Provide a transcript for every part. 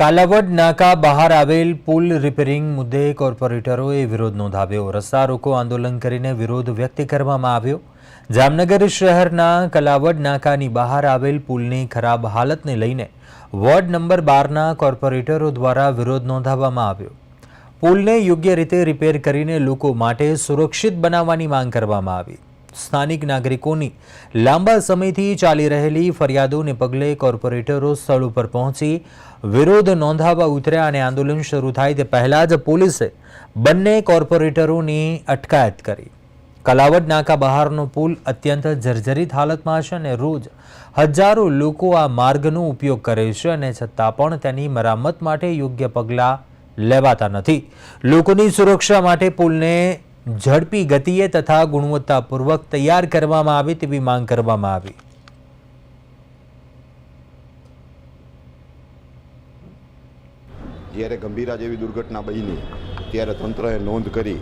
કાલાવડ નાકા બહાર આવેલ પુલ રિપેરિંગ મુદ્દે કોર્પોરેટરોએ વિરોધ નોંધાવ્યો. રસ્તા રોકો આંદોલન કરીને વિરોધ વ્યક્ત કરવામાં આવ્યો. જામનગર શહેરના કલાવડ નાકાની બહાર આવેલ પુલની ખરાબ હાલતને લઈને વોર્ડ નંબર બારના કોર્પોરેટરો દ્વારા વિરોધ નોંધાવવામાં આવ્યો. પુલને યોગ્ય રીતે રિપેર કરીને લોકો માટે સુરક્ષિત બનાવવાની માંગ કરવામાં આવી. સ્થાનિક નાગરિકોની લાંબા સમયથી ચાલી રહેલી ફરિયાદોને પગલે કોર્પોરેટરો સ્થળ ઉપર પહોંચી વિરોધ નોંધાવવા ઉતર્યા અને આંદોલન શરૂ થાય તે પહેલાં જ પોલીસે બંને કોર્પોરેટરોની અટકાયત કરી. કલાવડ નાકા બહારનો પુલ અત્યંત જર્જરિત હાલતમાં છે અને રોજ હજારો લોકો આ માર્ગનો ઉપયોગ કરે છે અને છતાં પણ તેની મરામત માટે યોગ્ય પગલાં લેવાતા નથી. લોકોની સુરક્ષા માટે પુલને ઝડપી ગતિએ તથા ગુણવત્તાપૂર્વક તૈયાર કરવામાં આવે તેવી માંગ કરવામાં આવી. જ્યારે ગંભીરા જેવી દુર્ઘટના બની, ત્યારે તંત્રએ નોંધ કરી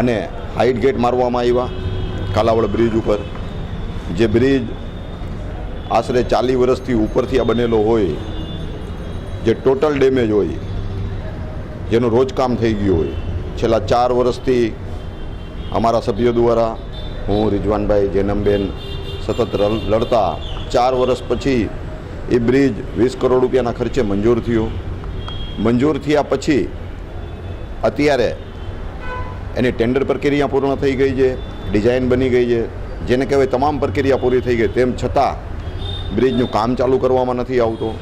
અને હાઇટ ગેટ મારવામાં આવ્યા, કાલાવડ બ્રિજ ઉપર. જે બ્રિજ આશરે ચાલીસ વર્ષથી ઉપરથી આ બનેલો હોય, જે ટોટલ ડેમેજ હોય, જેનું રોજકામ થઈ ગયું હોય. છેલ્લા ચાર વર્ષથી અમારા સભ્યો દ્વારા હું રિજવાનભાઈ જેનમબેન સતત લડતા ચાર વર્ષ પછી એ બ્રિજ વીસ કરોડ રૂપિયાના ખર્ચે મંજૂર થયો. મંજૂર થયા પછી અત્યારે એની ટેન્ડર પ્રક્રિયા પૂર્ણ થઈ ગઈ છે, ડિઝાઇન બની ગઈ છે. જેને કહેવાય તમામ પ્રક્રિયા પૂરી થઈ ગઈ, તેમ છતાં બ્રિજનું કામ ચાલુ કરવામાં નથી આવતું.